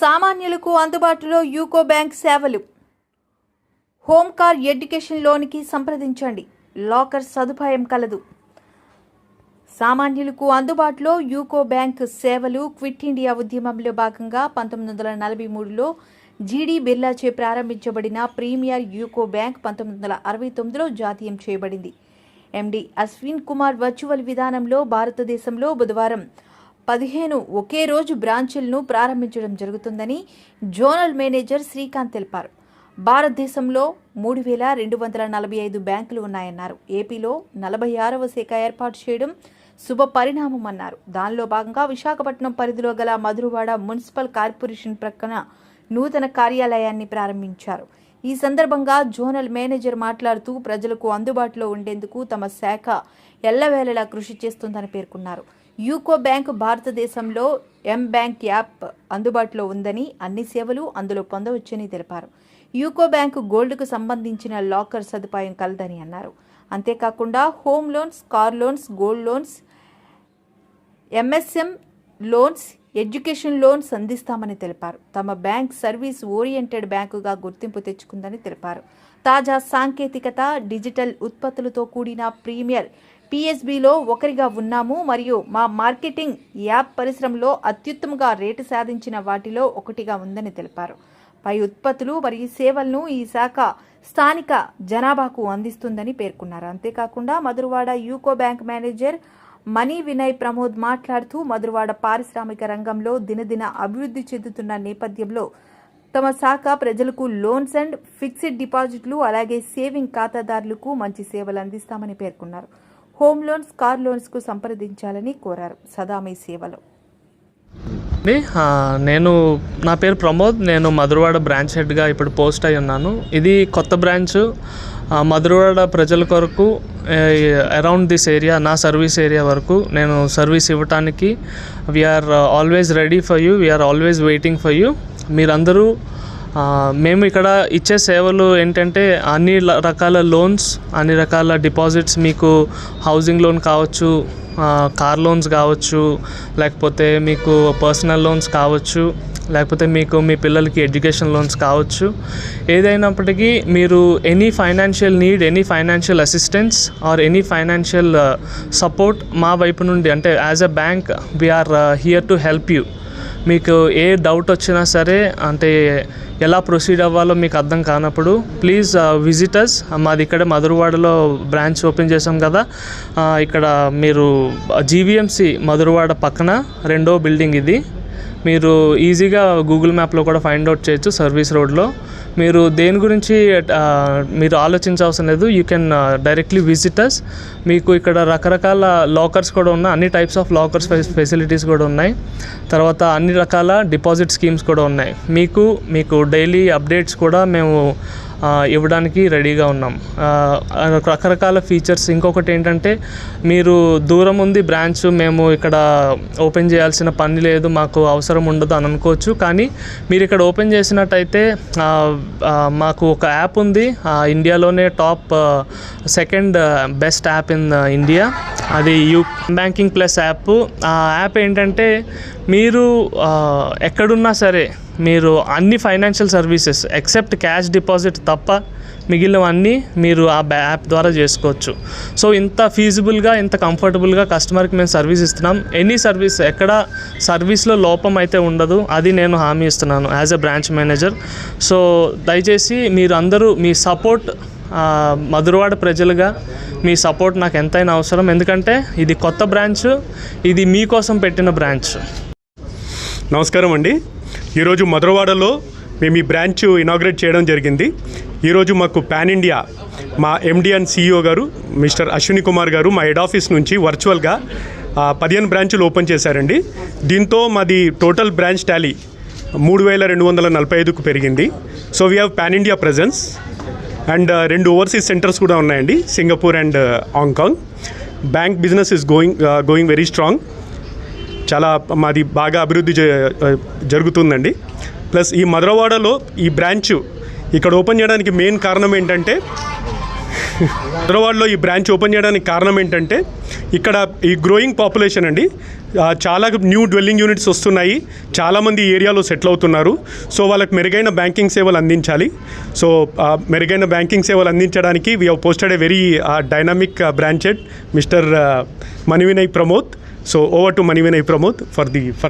సామాన్యులకు అందుబాటులో UCO bank సేవలు. హోమ్ కార్ ఎడ్యుకేషన్ లోనికి సంప్రదించండి. లాకర్ సదుపాయం కలదు. సామాన్యులకు అందుబాటులో యూకో బ్యాంక్ సేవలు క్విట్ ఇండియా ఉద్యమంలో భాగంగా పంతొమ్మిది వందల నలభై మూడులో జీడీ బిర్లాచే ప్రారంభించబడిన ప్రీమియర్ యూకో బ్యాంక్ పంతొమ్మిది వందల అరవై తొమ్మిదిలో జాతీయం చేయబడింది. ఎండి అశ్విన్ కుమార్ వర్చువల్ విధానంలో భారతదేశంలో బుధవారం పదిహేను ఒకే రోజు బ్రాంచీలను ప్రారంభించడం జరుగుతుందని జోనల్ మేనేజర్ శ్రీకాంత్ తెలిపారు. భారతదేశంలో మూడు వేల రెండు వందల నలభై ఐదు బ్యాంకులు ఉన్నాయన్నారు. ఏపీలో నలభై ఆరవ శాఖ ఏర్పాటు చేయడం శుభ పరిణామం అన్నారు. దానిలో భాగంగా విశాఖపట్నం పరిధిలో గల మధురవాడ మున్సిపల్ కార్పొరేషన్ ప్రక్కన నూతన కార్యాలయాన్ని ప్రారంభించారు. ఈ సందర్భంగా జోనల్ మేనేజర్ మాట్లాడుతూ ప్రజలకు అందుబాటులో ఉండేందుకు తమ శాఖ ఎల్లవేళలా కృషి చేస్తుందని పేర్కొన్నారు. యూకో బ్యాంక్ భారతదేశంలో ఎం బ్యాంక్ యాప్ అందుబాటులో ఉందని అన్ని సేవలు అందులో పొందవచ్చని తెలిపారు. యూకో బ్యాంక్ గోల్డ్కు సంబంధించిన లాకర్ సదుపాయం కలదని అన్నారు. అంతేకాకుండా home loans car loans gold loans M S M loans education loans అందిస్తామని తెలిపారు. తమ బ్యాంక్ సర్వీస్ ఓరియంటెడ్ బ్యాంకుగా గుర్తింపు తెచ్చుకుందని తెలిపారు. తాజా సాంకేతికత డిజిటల్ ఉత్పత్తులతో కూడిన ప్రీమియర్ పిఎస్బిలో ఒకరిగా ఉన్నాము మరియు మా మార్కెటింగ్ యాప్ పరిశ్రమలో అత్యుత్తమంగా రేటు సాధించిన వాటిలో ఒకటిగా ఉందని తెలిపారు. పై ఉత్పత్తులు మరియు సేవలను ఈ శాఖ స్థానిక జనాభాకు అందిస్తుందని పేర్కొన్నారు. అంతేకాకుండా Madhurawada UCO bank manager Mani Vinay Pramod మాట్లాడుతూ మధురవాడ పారిశ్రామిక రంగంలో దినదిన అభివృద్ధి చెందుతున్న నేపథ్యంలో తమ శాఖ ప్రజలకు లోన్స్ అండ్ ఫిక్స్డ్ డిపాజిట్లు అలాగే సేవింగ్ ఖాతాదారులకు మంచి సేవలు అందిస్తామని పేర్కొన్నారు. హోమ్ లోన్స్ కార్ లోన్స్కు సంప్రదించాలని కోరారు. సదా మీ సేవలో. నేను నా పేరు ప్రమోద్. నేను మధురవాడ బ్రాంచ్ హెడ్గా ఇప్పుడు పోస్ట్ అయి ఉన్నాను. ఇది కొత్త బ్రాంచ్. మధురవాడ ప్రజల కొరకు అరౌండ్ దిస్ ఏరియా నా సర్వీస్ ఏరియా వరకు నేను సర్వీస్ ఇవ్వటానికి we are always ready for you we are always waiting for you. మీరందరూ మేము ఇక్కడ ఇచ్చే సేవలు ఏంటంటే అన్ని రకాల లోన్స్ అన్ని రకాల డిపాజిట్స్ మీకు హౌసింగ్ లోన్ కావచ్చు కార్ లోన్స్ కావచ్చు లేకపోతే మీకు పర్సనల్ లోన్స్ కావచ్చు లేకపోతే మీకు మీ పిల్లలకి ఎడ్యుకేషన్ లోన్స్ కావచ్చు. ఏదైనప్పటికీ మీరు any financial need any financial assistance or any financial support మా వైపు నుండి అంటే as a bank we are here to help you. మీకు ఏ డౌట్ వచ్చినా సరే అంటే ఎలా ప్రొసీడ్ అవ్వాలో మీకు అర్థం కానప్పుడు ప్లీజ్ uh, విజిటర్స్ మాది ఇక్కడ మధురవాడలో బ్రాంచ్ ఓపెన్ చేసాం కదా. ఇక్కడ మీరు uh, జీవీఎంసీ మధురవాడ పక్కన రెండో బిల్డింగ్ ఇది. మీరు ఈజీగా గూగుల్ మ్యాప్లో కూడా ఫైండ్ అవుట్ చేయొచ్చు సర్వీస్ రోడ్లో. మీరు దేని గురించి మీరు మీరు ఆలోచించవసరం లేదు. యూ కెన్ డైరెక్ట్లీ విజిటర్స్ మీకు ఇక్కడ రకరకాల లాకర్స్ కూడా ఉన్నాయి. అన్ని టైప్స్ ఆఫ్ లాకర్స్ ఫెసిలిటీస్ కూడా ఉన్నాయి. తర్వాత అన్ని రకాల డిపాజిట్ స్కీమ్స్ కూడా ఉన్నాయి. మీకు మీకు డైలీ అప్డేట్స్ కూడా మేము ఇవ్వడానికి రెడీగా ఉన్నాం. రకరకాల ఫీచర్స్. ఇంకొకటి ఏంటంటే మీరు దూరం ఉంది బ్రాంచ్ మేము ఇక్కడ ఓపెన్ చేయాల్సిన పని లేదు మాకు అవసరం ఉండదు అని అనుకోవచ్చు. కానీ మీరు ఇక్కడ ఓపెన్ చేసినట్టయితే మాకు ఒక యాప్ ఉంది. ఆ, ఇండియాలోనే top second best app in India. అది యూ బ్యాంకింగ్ ప్లస్ యాప్. ఆ యాప్ ఏంటంటే మీరు ఎక్కడున్నా సరే మీరు అన్ని financial services except cash deposit తప్ప మిగిలినవన్నీ మీరు ఆ బ్యా- యాప్ ద్వారా చేసుకోవచ్చు. సో ఇంత ఫీజిబుల్గా ఇంత కంఫర్టబుల్గా కస్టమర్కి మేము సర్వీస్ ఇస్తున్నాం. ఎనీ సర్వీస్ ఎక్కడ సర్వీస్లో లోపం అయితే ఉండదు. అది నేను హామీ ఇస్తున్నాను as a branch manager so దయచేసి మీరు అందరూ మీ సపోర్ట్ మధురవాడ ప్రజలుగా మీ సపోర్ట్ నాకు ఎంతైనా అవసరం. ఎందుకంటే ఇది కొత్త బ్రాంచ్ ఇది మీకోసం పెట్టిన బ్రాంచ్ నమస్కారం అండి. ఈరోజు మధురవాడలో మేము ఈ బ్రాంచ్ ఇనాగ్రేట్ చేయడం జరిగింది. ఈరోజు మాకు పాన్ ఇండియా మా ఎండి అండ్ సిఇఓ గారు మిస్టర్ అశ్విని కుమార్ గారు మా హెడ్ ఆఫీస్ నుంచి వర్చువల్గా పదిహేను బ్రాంచులు ఓపెన్ చేశారండి. దీంతో మాది టోటల్ బ్రాంచ్ టాలీ మూడు వేల రెండు వందల నలభై ఐదుకు పెరిగింది. So we have pan India presence and రెండు ఓవర్సీస్ సెంటర్స్ కూడా ఉన్నాయండి Singapore and Hong Kong bank business is going going very strong చాలా మాది బాగా అభివృద్ధి జరుగుతుందండి. ప్లస్ ఈ మధురవాడలో ఈ బ్రాంచ్ ఇక్కడ ఓపెన్ చేయడానికి మెయిన్ కారణం ఏంటంటే హైదరాబాద్లో ఈ బ్రాంచ్ ఓపెన్ చేయడానికి కారణం ఏంటంటే ఇక్కడ ఈ గ్రోయింగ్ పాపులేషన్ అండి. చాలా న్యూ డ్వెల్లింగ్ యూనిట్స్ వస్తున్నాయి. చాలామంది ఏరియాలో సెటిల్ అవుతున్నారు. సో వాళ్ళకి మెరుగైన బ్యాంకింగ్ సేవలు అందించాలి. సో మెరుగైన బ్యాంకింగ్ సేవలు అందించడానికి we posted a very dynamic branched mister Mani Vinay Pramod. So over to Manivene Pramod for the for